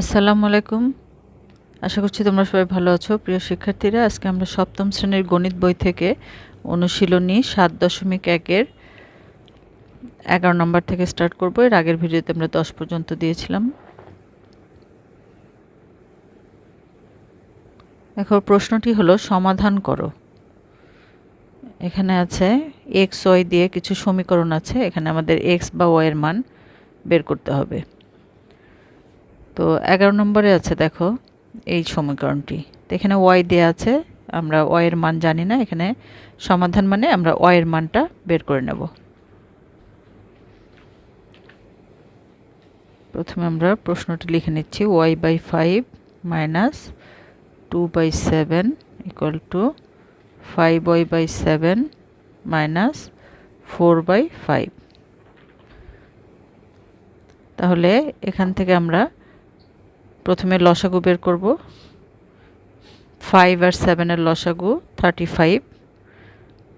আসসালামু আলাইকুম। আশা করছি তোমরা সবাই ভালো আছো। প্রিয় শিক্ষার্থীরা, আজকে আমরা সপ্তম শ্রেণির গণিত বই থেকে অনুশীলনী সাত দশমিক একের এগারো নম্বর থেকে স্টার্ট করব। এর আগের ভিডিওতে আমরা দশ পর্যন্ত দিয়েছিলাম। এখন প্রশ্নটি হলো, সমাধান করো। এখানে আছে এক্স ওয়াই দিয়ে কিছু সমীকরণ আছে। এখানে আমাদের এক্স বা ওয়াইয়ের মান বের করতে হবে। তো এগারো নম্বরে আছে, দেখো, এই সমীকরণটি। তো এখানে ওয়াই দেওয়া আছে, আমরা ওয়াইয়ের মান জানি না, এখানে সমাধান মানে আমরা ওয়াইয়ের মানটা বের করে নেব। প্রথমে আমরা প্রশ্নটি লিখে নিচ্ছি y by five minus two by seven equal to five y by seven minus four by five তাহলে এখান থেকে আমরা প্রথমে লসাগু বের করব। ফাইভ আর সেভেনের লসাগু থার্টি ফাইভ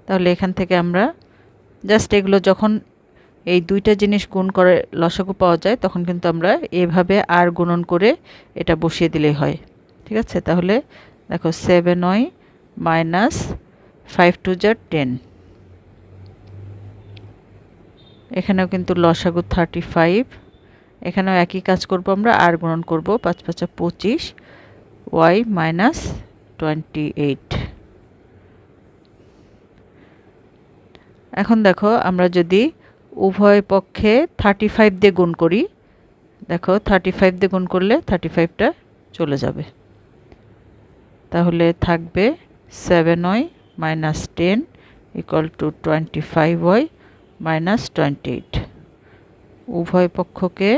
তাহলে এখান থেকে আমরা জাস্ট এগুলো যখন এই দুইটা জিনিস গুণ করে লসাগু পাওয়া যায়, তখন কিন্তু আমরা এভাবে আর গুণন করে এটা বসিয়ে দিলেই হয়। ঠিক আছে? তাহলে দেখো seven y minus five two jar ten এখানেও কিন্তু লসাগু থার্টি ফাইভ এখানেও একই কাজ করব আমরা, আর গুণন করব পাঁচ পাঁচা পঁচিশ, ওয়াই মাইনাস টোয়েন্টি এইট। এখন দেখো আমরা যদি উভয় পক্ষে থার্টি ফাইভ দিয়ে গুণ করি, দেখো থার্টি ফাইভ দিয়ে গুণ করলে থার্টি ফাইভটা চলে যাবে। তাহলে থাকবে seven y minus ten equal to twenty five y minus twenty eight. উভয় পক্ষকে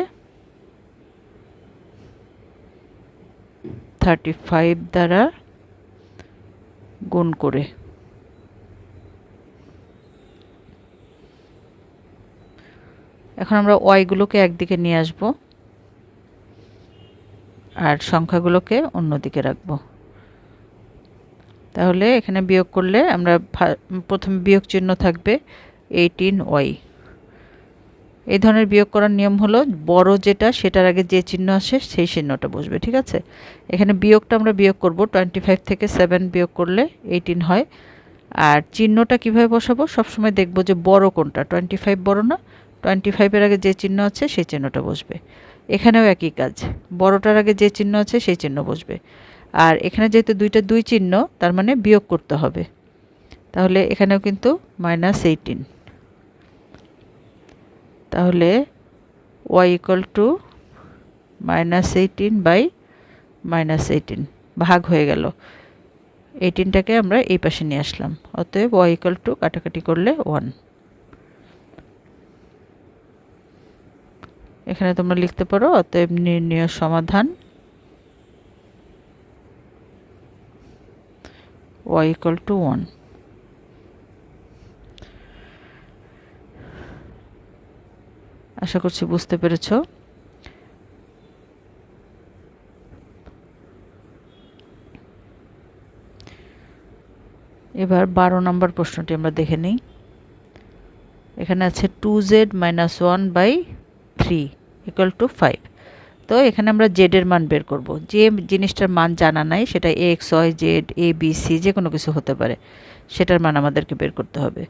থার্টি ফাইভ দ্বারা গুণ করে। এখন আমরা ওয়াইগুলোকে একদিকে নিয়ে আসব আর সংখ্যাগুলোকে অন্যদিকে রাখব। তাহলে এখানে বিয়োগ করলে আমরা প্রথমে বিয়োগ চিহ্ন থাকবে এইটিন ওয়াই এই ধরনের বিয়োগ করার নিয়ম হলো বড় যেটা, সেটার আগে যে চিহ্ন আসে সেই চিহ্নটা বসবে, ঠিক আছে? এখানে বিয়োগটা আমরা বিয়োগ করব টোয়েন্টি ফাইভ থেকে সেভেন বিয়োগ করলে এইটিন হয়। আর চিহ্নটা কীভাবে বসাবো? সবসময় দেখব যে বড় কোনটা টোয়েন্টি ফাইভ বড় না টোয়েন্টি ফাইভের আগে যে চিহ্ন আছে সেই চিহ্নটা বসবে। এখানেও একই কাজ, বড়টার আগে যে চিহ্ন আছে সেই চিহ্ন বসবে। আর এখানে যেহেতু দুইটা দুই চিহ্ন, তার মানে বিয়োগ করতে হবে। তাহলে এখানেও কিন্তু মাইনাস এইটিন তাহলে y equal to minus eighteen by minus eighteen ভাগ হয়ে গেল। এইটিনটাকে আমরা এই পাশে নিয়ে আসলাম, অতএব ওয়াই ইকুয়াল টু কাটাকাটি করলে ওয়ান এখানে তোমরা লিখতে পারো, অতএব নির্ণয় সমাধান ওয়াই ইকুয়াল টু ওয়ান আশা করছি বুঝতে পেরেছ। এবার বারো নম্বর প্রশ্নটি আমরা দেখে নিই। এখানে আছে two z minus one by three equal to five তো এখানে আমরা জেডের মান বের করব। যে জিনিসটার মান জানা নাই, সেটা x y z a b c যে কোনো কিছু হতে পারে, সেটার মান আমাদেরকে বের করতে হবে।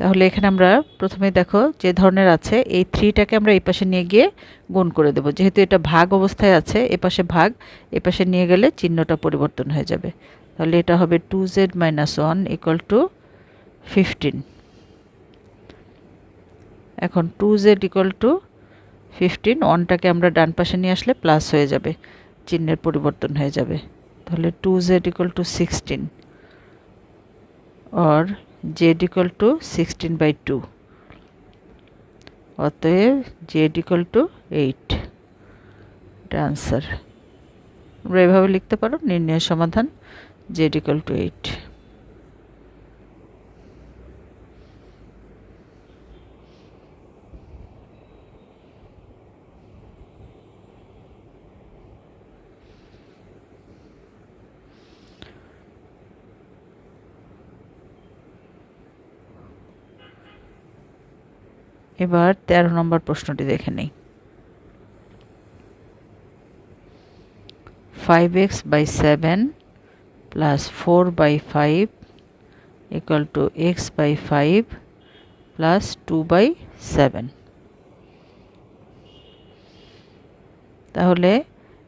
তাহলে এখানে আমরা প্রথমে দেখো যে ধরনের আছে, এই থ্রিটাকে আমরা এই পাশে নিয়ে গিয়ে গুণ করে দেব। যেহেতু এটা ভাগ অবস্থায় আছে, এ পাশে ভাগ, এ পাশে নিয়ে গেলে চিহ্নটা পরিবর্তন হয়ে যাবে। তাহলে এটা হবে two z minus one equal to fifteen এখন two z equal to fifteen ওয়ানটাকে আমরা ডান পাশে নিয়ে আসলে প্লাস হয়ে যাবে, চিহ্নের পরিবর্তন হয়ে যাবে। তাহলে two z equal to sixteen or z equal to sixteen by two অতএব জেড ইকুয়াল টু এইট এটা আনসার আমরা এভাবে লিখতে পারো, নির্ণয় সমাধান জেড ইকুয়াল টু এইট এবার ১৩ নম্বর প্রশ্নটি দেখে নেই। Five x by seven plus four by five equal to x by five plus two by seven তাহলে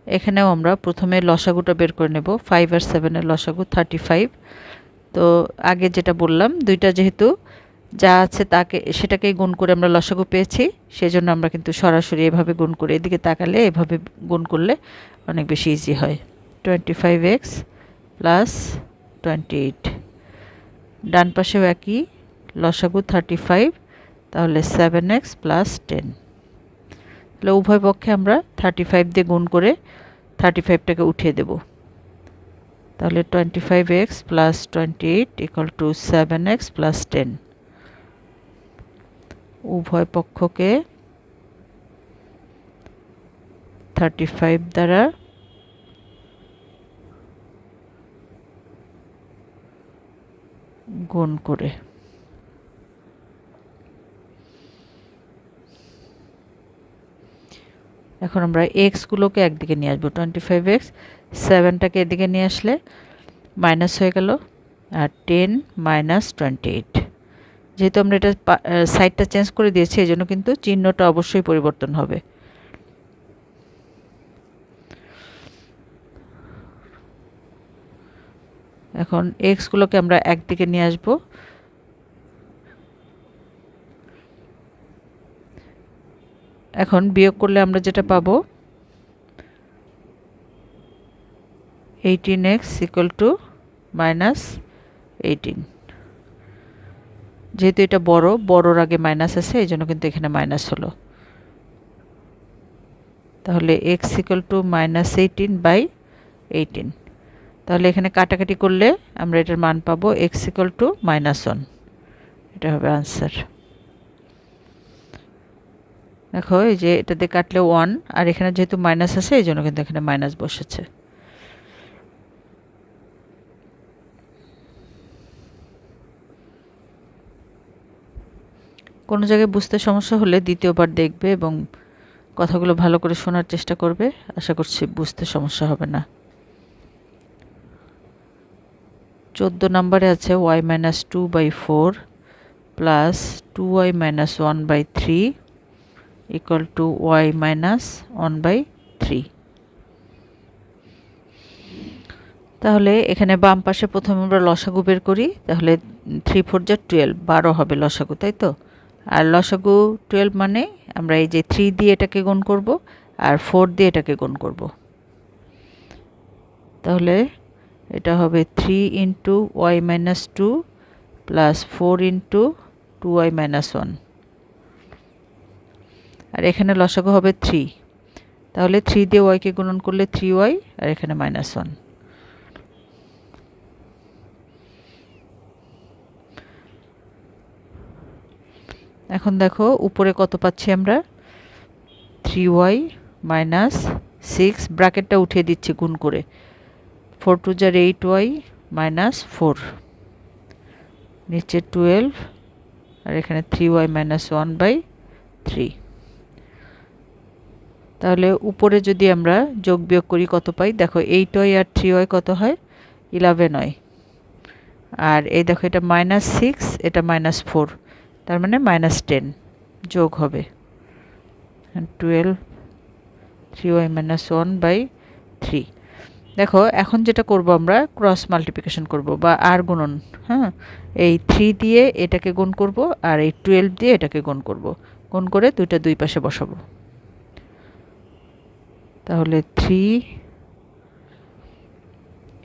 এখানেও আমরা প্রথমে লসাগুটা বের করে নেব ফাইভ আর সেভেনের লসাগু থার্টি ফাইভ তো আগে যেটা বললাম, দুইটা যেহেতু যা আছে তাকে, সেটাকেই গুণ করে আমরা লসাগু পেয়েছি। সেজন্য আমরা কিন্তু সরাসরি এভাবে গুণ করে এদিকে তাকালে এভাবে গুণ করলে অনেক বেশি ইজি হয়। Twenty five x plus twenty eight ডান পাশেও একই, লসাগু থার্টি ফাইভ তাহলে সেভেন এক্স প্লাস টেন তাহলে উভয় পক্ষে আমরা থার্টি ফাইভ দিয়ে গুণ করে থার্টি ফাইভটাকে উঠিয়ে দেব। তাহলে twenty five x plus twenty eight equal to seven x plus ten উভয় পক্ষকে থার্টি ফাইভ দ্বারা গুণ করে। এখন আমরা এক্সগুলোকে একদিকে নিয়ে আসব। টোয়েন্টি ফাইভ এক্স সেভেনটাকে এদিকে নিয়ে আসলে মাইনাস হয়ে গেল, আর টেন মাইনাস টোয়েন্টি এইট যেহেতু আমরা এটা সাইডটা চেঞ্জ করে দিয়েছি, এই জন্য কিন্তু চিহ্নটা অবশ্যই পরিবর্তন হবে। এখন এক্সগুলোকে আমরা একদিকে নিয়ে আসব। এখন বিয়োগ করলে আমরা যেটা পাবো eighteen x equal to minus eighteen যেহেতু এটা বড়, বড়র আগে মাইনাস আছে, এই জন্য কিন্তু এখানে মাইনাস হলো। তাহলে x equal to minus eighteen by eighteen তাহলে এখানে কাটাকাটি করলে আমরা এটার মান পাবো x equal to minus one এটা হবে আনসার দেখো, এই যে এটাতে কাটলে ওয়ান আর এখানে যেহেতু মাইনাস আছে, এই জন্য কিন্তু এখানে মাইনাস বসেছে। কোনো জায়গায় বুঝতে সমস্যা হলে দ্বিতীয়বার দেখবে এবং কথাগুলো ভালো করে শোনার চেষ্টা করবে। আশা করছি বুঝতে সমস্যা হবে না। চোদ্দ নম্বরে আছে y minus two by four plus two y minus one by three equal to y minus one by three তাহলে এখানে বাম পাশে প্রথমে আমরা লসাগু বের করি, তাহলে থ্রি ফোর যা টুয়েলভ বারো হবে লসাগু, তাই তো? আর লসাগু টুয়েলভ মানে আমরা এই যে থ্রি দিয়ে এটাকে গুণ করব আর ফোর দিয়ে এটাকে গুণ করব। তাহলে এটা হবে three into y minus two plus four into two y minus one আর এখানে লসাগু হবে থ্রি তাহলে থ্রি দিয়ে ওয়াইকে গুণন করলে থ্রি ওয়াই আর এখানে মাইনাস ওয়ান এখন দেখো উপরে কত পাচ্ছি আমরা? থ্রি ওয়াই মাইনাস সিক্স ব্র্যাকেটটা উঠিয়ে দিচ্ছি গুণ করে। ফোর টু জার এইট ওয়াই মাইনাস ফোর নিচে টুয়েলভ আর এখানে three y minus one by three তাহলে উপরে যদি আমরা যোগ বিয়োগ করি কত পাই? দেখো এইট ওয়াই আর থ্রি ওয়াই কত হয়? ইলেভেন ওয়াই আর এই দেখো এটা মাইনাস সিক্স এটা মাইনাস ফোর তার মানে মাইনাস টেন যোগ হবে। Twelve three y minus one by three দেখো, এখন যেটা করব আমরা ক্রস মাল্টিপ্লিকেশন করব বা আর গুণন হ্যাঁ? এই থ্রি দিয়ে এটাকে গুণ করব আর এই টুয়েলভ দিয়ে এটাকে গুণ করব। গুণ করে দুইটা দুই পাশে বসাবো। তাহলে three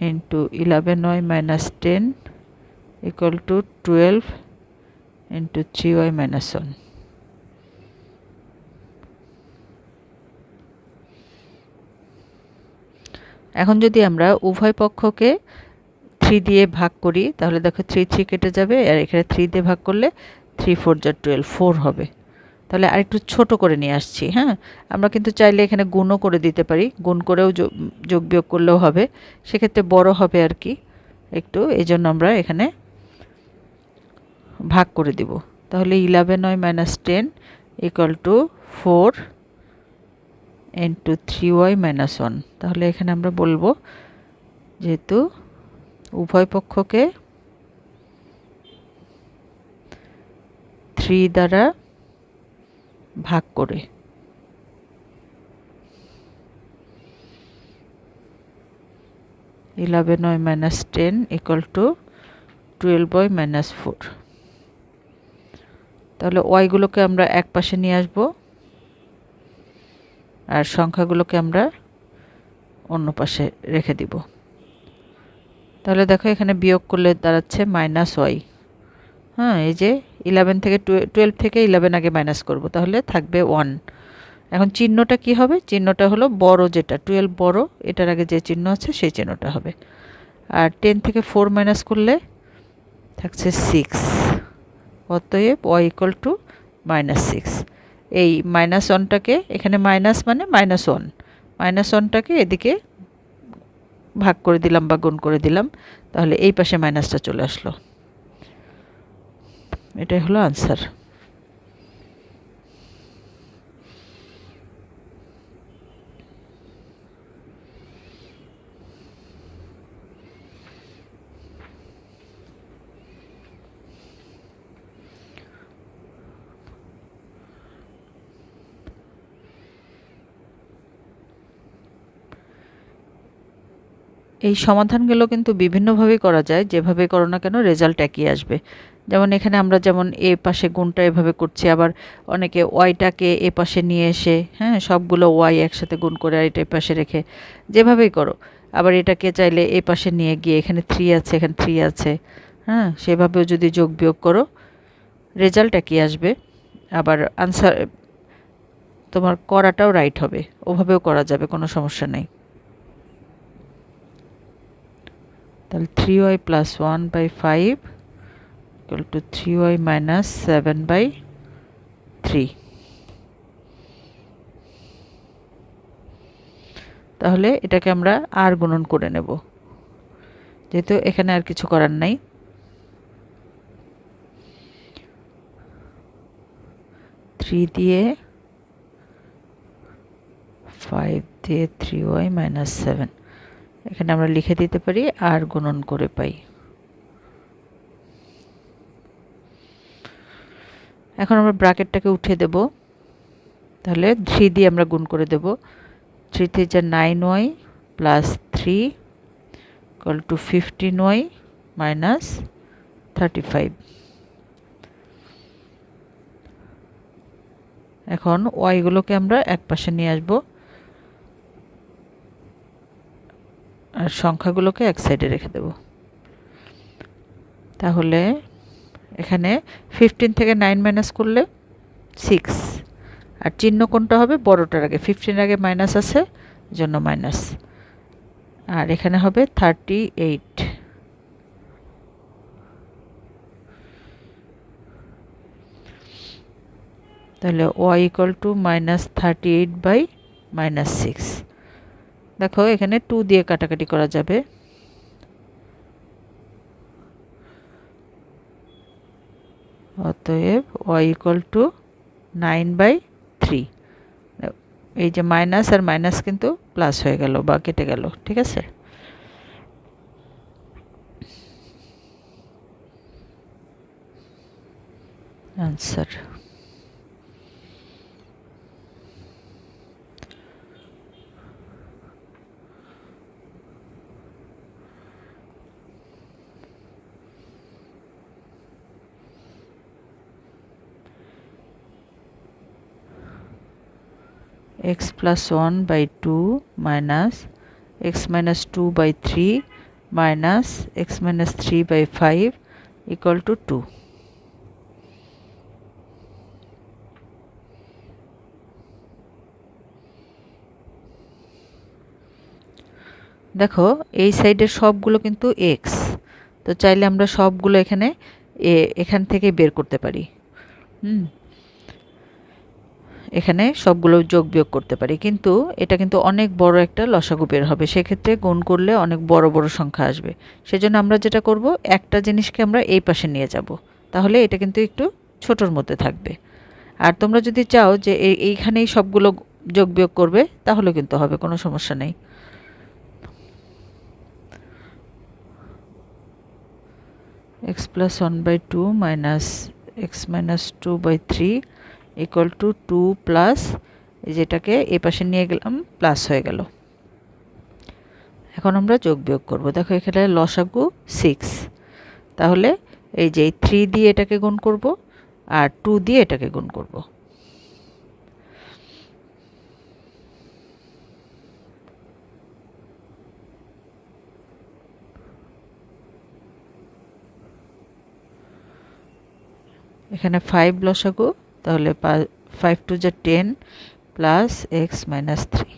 into eleven y minus ten equal to twelve three y minus one এখন যদি আমরা উভয় পক্ষকে থ্রি দিয়ে ভাগ করি, তাহলে দেখো থ্রি থ্রি কেটে যাবে, আর এখানে থ্রি দিয়ে ভাগ করলে থ্রি ফোর যা টুয়েলভ, ফোর হবে। তাহলে আর একটু ছোট করে নিয়ে আসছি হ্যাঁ? আমরা কিন্তু চাইলে এখানে গুণও করে দিতে পারি, গুণ করেও যোগ বিয়োগ করলেও হবে। সেক্ষেত্রে বড় হবে আর কি, একটু। এই জন্য আমরা এখানে ভাগ করে দিব। তাহলে eleven y minus ten equal to four into three y minus one তাহলে এখানে আমরা বলব যেহেতু উভয় পক্ষকে থ্রি দ্বারা ভাগ করে। Eleven y minus ten equal to twelve y minus four তাহলে ওয়াইগুলোকে আমরা এক পাশে নিয়ে আসব, আর সংখ্যাগুলোকে আমরা অন্য পাশে রেখে দিব। তাহলে দেখো এখানে বিয়োগ করলে দাঁড়াচ্ছে মাইনাস ওয়াই হ্যাঁ এই যে ইলেভেন থেকে টুয়েলভ থেকে ইলেভেন আগে মাইনাস করব, তাহলে থাকবে ওয়ান এখন চিহ্নটা কি হবে? চিহ্নটা হলো বড় যেটা টুয়েলভ বড়, এটার আগে যে চিহ্ন আছে সেই চিহ্নটা হবে। আর টেন থেকে ফোর মাইনাস করলে থাকছে সিক্স অতএব y equal to minus six এই মাইনাস ওয়ানটাকে এখানে মাইনাস মানে মাইনাস ওয়ান মাইনাস ওয়ানটাকে এদিকে ভাগ করে দিলাম বা গুণ করে দিলাম, তাহলে এই পাশে মাইনাসটা চলে আসলো। এটাই হলো আনসার এই সমাধানগুলো কিন্তু বিভিন্নভাবেই করা যায়, যেভাবে করো না কেন রেজাল্ট একই আসবে। যেমন এখানে আমরা যেমন এ পাশে গুণটা এভাবে করছি, আবার অনেকে ওয়াইটাকে এ পাশে নিয়ে এসে হ্যাঁ সবগুলো ওয়াই একসাথে গুণ করে আর এটা পাশে রেখে যেভাবেই করো। আবার এটাকে চাইলে এ পাশে নিয়ে গিয়ে এখানে থ্রি আছে, এখানে থ্রি আছে হ্যাঁ সেভাবেও যদি যোগ বিয়োগ করো রেজাল্ট একই আসবে। আবার আনসার তোমার করাটাও রাইট হবে, ওভাবেও করা যাবে, কোনো সমস্যা নেই। তাহলে three y plus one by five equal to three y minus seven by three তাহলে এটাকে আমরা আর গুণন করে নেব। যেহেতু এখানে আর কিছু করার নাই। থ্রি দিয়ে ফাইভ দিয়ে থ্রি ওয়াই মাইনাস সেভেন এখানে আমরা লিখে দিতে পারি আর গুণন করে পাই। এখন আমরা ব্রাকেটটাকে উঠে দেব। তাহলে থ্রি দিয়ে আমরা গুণ করে দেব। থ্রি থ্রি যা nine y plus three equal to fifteen y minus thirty five এখন ওয়াইগুলোকে আমরা এক পাশে নিয়ে আসব। আর সংখ্যাগুলোকে এক সাইডে রেখে দেব। তাহলে এখানে ফিফটিন থেকে নাইন মাইনাস করলে সিক্স আর চিহ্ন কোনটা হবে? বড়টার আগে। ফিফটিন আগে মাইনাস আছে, জন্য মাইনাস আর এখানে হবে থার্টি এইট তাহলে y equal to minus thirty eight by minus six দেখো, এখানে টু দিয়ে কাটাকাটি করা যাবে। অতএব y equal to nine by three এই যে মাইনাস আর মাইনাস কিন্তু প্লাস হয়ে গেল বা কেটে গেল, ঠিক আছে? Answer x plus 1 by 2 minus x minus 2 by 3 minus x minus 3 by 5 equal to 2. দেখো, এই সাইডের সবগুলো কিন্তু এক্স তো চাইলে আমরা সবগুলো এখানে এখান থেকে বের করতে পারি হুম এখানে সবগুলো যোগ বিয়োগ করতে পারি। কিন্তু এটা কিন্তু অনেক বড় একটা লসাগু বের হবে। সেক্ষেত্রে গুণ করলে অনেক বড় বড় সংখ্যা আসবে। সেজন্য আমরা যেটা করব, একটা জিনিসকে আমরা এই পাশে নিয়ে যাব। তাহলে এটা কিন্তু একটু ছোটোর মধ্যে থাকবে। আর তোমরা যদি চাও যে এইখানেই সবগুলো যোগ বিয়োগ করবে, তাহলে কিন্তু হবে, কোনো সমস্যা নেই। X plus one by two minus x minus two by three equal to two plus যেটাকে এ পাশে নিয়ে গেলাম প্লাস হয়ে গেল। এখন আমরা যোগ বিয়োগ করব। দেখো এখানে লসাগু সিক্স তাহলে এই যে থ্রি দিয়ে এটাকে গুণ করব আর টু দিয়ে এটাকে গুণ করব। এখানে ফাইভ লসাগু তাহলে ফাইভ টু যা ten plus x minus three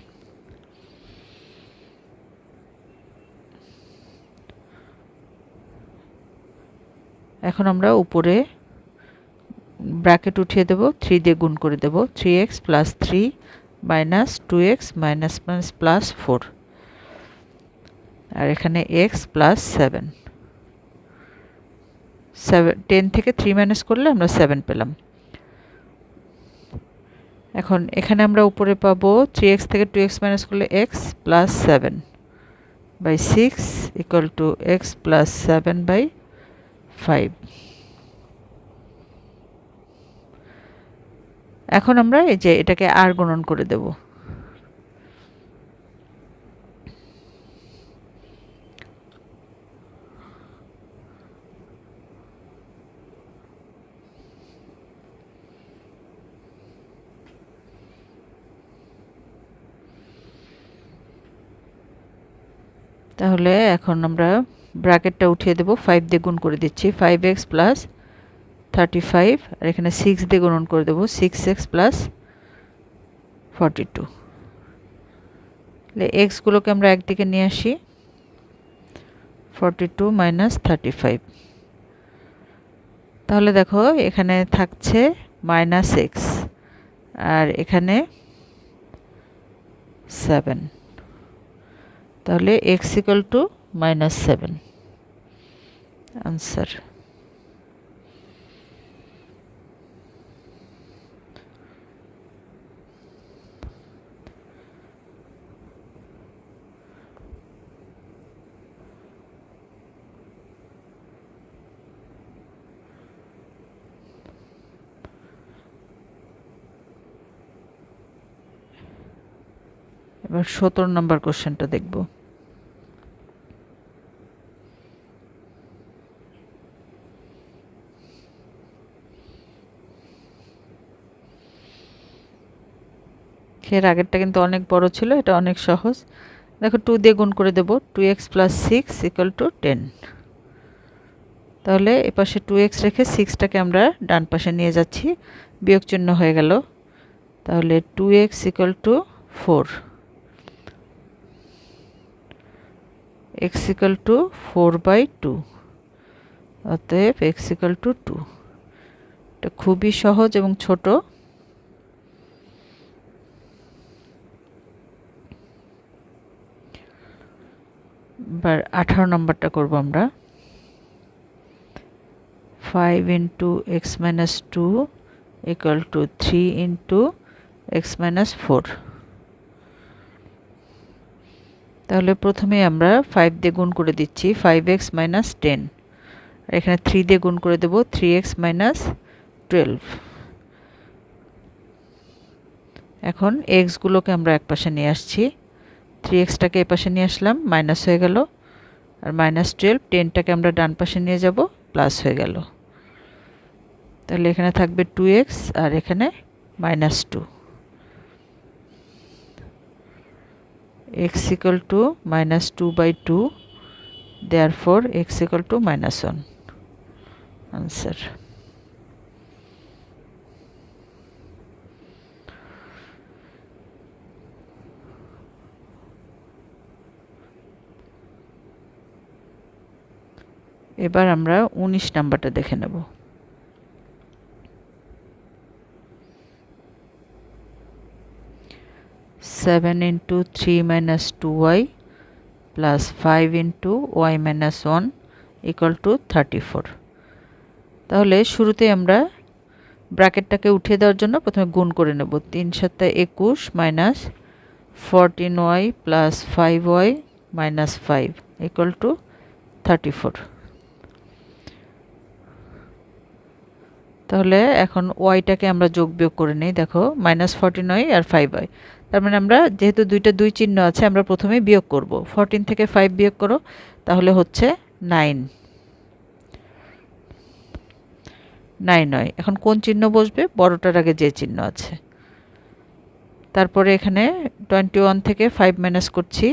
এখন আমরা উপরে ব্র্যাকেট উঠিয়ে দেব থ্রি দিয়ে গুণ করে দেব three x plus three minus two x minus minus plus four আর এখানে x plus seven seven ten থেকে থ্রি মাইনাস করলে আমরা সেভেন পেলাম। এখন এখানে আমরা উপরে পাবো থ্রি এক্স থেকে টু এক্স মাইনাস করলে x plus seven by six equal to x plus seven by five এখন আমরা এই যে এটাকে আর গণন করে দেব। তাহলে এখন আমরা ব্র্যাকেটটা উঠিয়ে দেবো ফাইভ দিয়ে গুণ করে দিচ্ছি five x plus thirty five আর এখানে সিক্স দিয়ে গুণন করে দেবো six x plus forty two তাহলে এক্সগুলোকে আমরা একদিকে নিয়ে আসি forty two minus thirty five তাহলে দেখো, এখানে থাকছে মাইনাস এক্স আর এখানে সেভেন তাহলে x equal to minus seven answer এবার সতেরো নম্বর কোশ্চেনটা দেখব। এর আগেরটা কিন্তু অনেক বড় ছিল, এটা অনেক সহজ। দেখো টু দিয়ে গুণ করে দেবো two x plus six equal to ten তাহলে এপাশে টু এক্স রেখে সিক্সটাকে আমরা ডান পাশে নিয়ে যাচ্ছি, বিয়োগ চিহ্ন হয়ে গেল। তাহলে two x equal to four x equal to four by two অতএব এক্স ইকাল টু টু এটা খুবই সহজ এবং ছোট। এবার আঠারো নম্বরটা করব আমরা। Five into x minus two equal to three into x minus four তাহলে প্রথমে আমরা ফাইভ দিয়ে গুণ করে দিচ্ছি ফাইভ এক্স মাইনাস টেন আর এখানে থ্রি দিয়ে গুণ করে দেবো থ্রি এক্স মাইনাস টুয়েলভ এখন এক্সগুলোকে আমরা এক পাশে নিয়ে আসছি। থ্রি এক্সটাকে এ পাশে নিয়ে আসলাম মাইনাস হয়ে গেল। আর মাইনাস টুয়েলভ টেনটাকে আমরা ডান পাশে নিয়ে যাব প্লাস হয়ে গেল। তাহলে এখানে থাকবে টু এক্স আর এখানে minus two x equal to minus 2 by 2 therefore, x equal to minus 1 answer. এবার আমরা উনিশ নাম্বারটা দেখে নেব। Seven into three minus two y plus five into y minus one equal to thirty four তাহলে শুরুতে আমরা ব্র্যাকেটটাকে উঠিয়ে দেওয়ার জন্য প্রথমে গুণ করে নেব। তিন সাতটা একুশ minus fourteen y plus five y minus five equal to thirty four তাহলে এখন ওয়াইটাকে আমরা যোগ বিয়োগ করে নিই, দেখো মাইনাস ফর্টিন ওয়াই আর ফাইভ ওয়াই তার মানে আমরা যেহেতু দুইটা দুই চিহ্ন আছে, আমরা প্রথমে বিয়োগ করব। ফোরটিন থেকে ফাইভ বিয়োগ করো, তাহলে হচ্ছে নাইন নাইন নয় এখন কোন চিহ্ন বসবে? বড়টার আগে যে চিহ্ন আছে। তারপরে এখানে টোয়েন্টি ওয়ান থেকে ফাইভ মাইনাস করছি।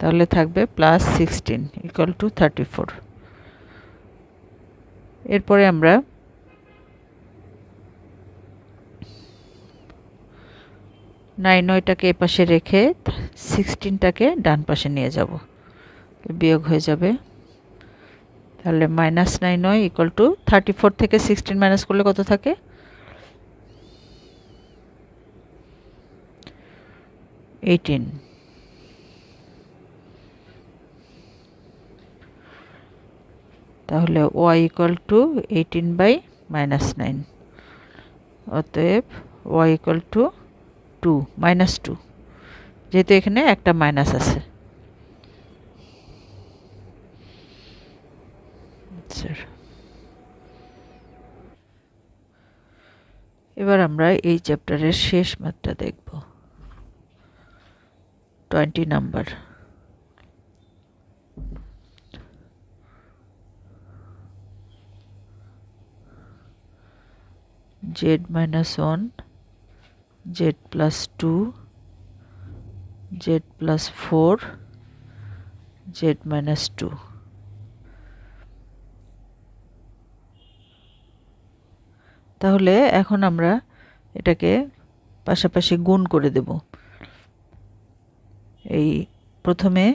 তাহলে থাকবে plus sixteen equal to thirty four এরপরে আমরা নাইন নয়টাকে এ পাশে রেখে সিক্সটিনটাকে ডান পাশে নিয়ে যাব। বিয়োগ হয়ে যাবে। তাহলে মাইনাস নাইন নয় ইকুয়াল টু থার্টি ফোর থেকে সিক্সটিন মাইনাস করলে কত থাকে? এইটিন তাহলে y equal to eighteen by minus nine অতএব y equal to two minus two যেহেতু এখানে একটা মাইনাস আছে। এবার আমরা এই চ্যাপ্টারের শেষ মাত্রা দেখব। Twenty number z minus 1 z plus 2 z plus 4 z minus 2 তাহলে এখন আমরা এটাকে পাশাপাশি গুণ করে দেব। এই প্রথমে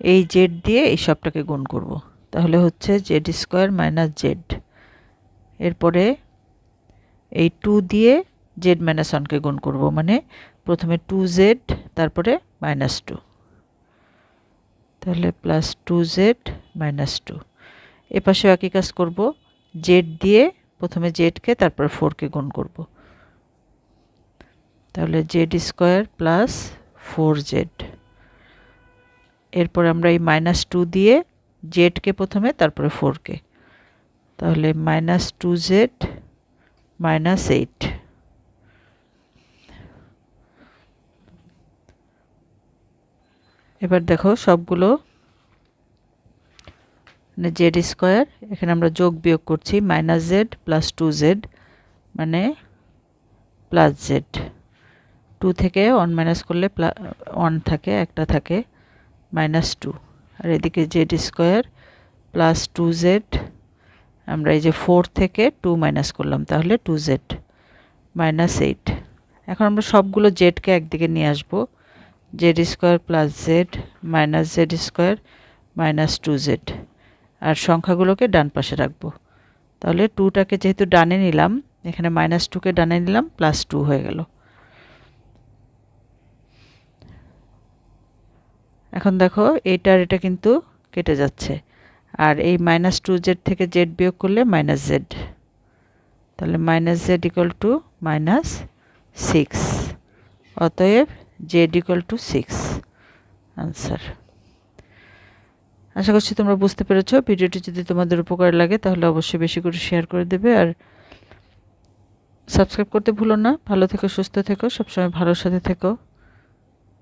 এই জেড দিয়ে এই সবটাকে গুণ করব। তাহলে হচ্ছে জেড স্কোয়ার মাইনাস জেড। এরপরে এই টু দিয়ে জেড মাইনাস ওয়ানকে গুণ করব মানে প্রথমে টু জেড তারপরে মাইনাস টু তাহলে plus two z minus two এ একই কাজ করব জেড দিয়ে প্রথমে জেডকে তারপর ফোরকে গুণ করব। তাহলে z square plus four z এরপর আমরা এই মাইনাস টু দিয়ে জেডকে প্রথমে, তারপরে ফোরকে তাহলে minus two z minus eight এবার দেখো সবগুলো মানে জেড স্কোয়ার এখানে আমরা যোগ বিয়োগ করছি minus z plus two z মানে প্লাস জেড টু থেকে ওয়ান মাইনাস করলে ওয়ান থাকে, একটা থাকে মাইনাস টু আর এদিকে z square plus two z আমরা এই যে ফোর থেকে টু মাইনাস করলাম, তাহলে টু জেড মাইনাস এইট এখন আমরা সবগুলো জেডকে একদিকে নিয়ে আসব Z square plus Z minus Z square minus two Z আর সংখ্যাগুলোকে ডান পাশে রাখব। তাহলে টুটাকে যেহেতু ডানে নিলাম, এখানে মাইনাস টুকে ডানে নিলাম প্লাস টু হয়ে গেল। এখন দেখো, এইটার এটা কিন্তু কেটে যাচ্ছে। আর এই মাইনাস টু জেড থেকে জেড বিয়োগ করলে মাইনাস জেড তাহলে minus Z equal to minus six অতএব Z equal to six answer আশা করছি তোমরা বুঝতে পেরেছ। ভিডিওটি যদি তোমাদের উপকার লাগে, তাহলে অবশ্যই বেশি করে শেয়ার করে দেবে। আর সাবস্ক্রাইব করতে ভুলো না। ভালো থেকো, সুস্থ থেকো, সবসময় ভালোর সাথে থেকো।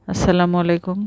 আসসালামু আলাইকুম।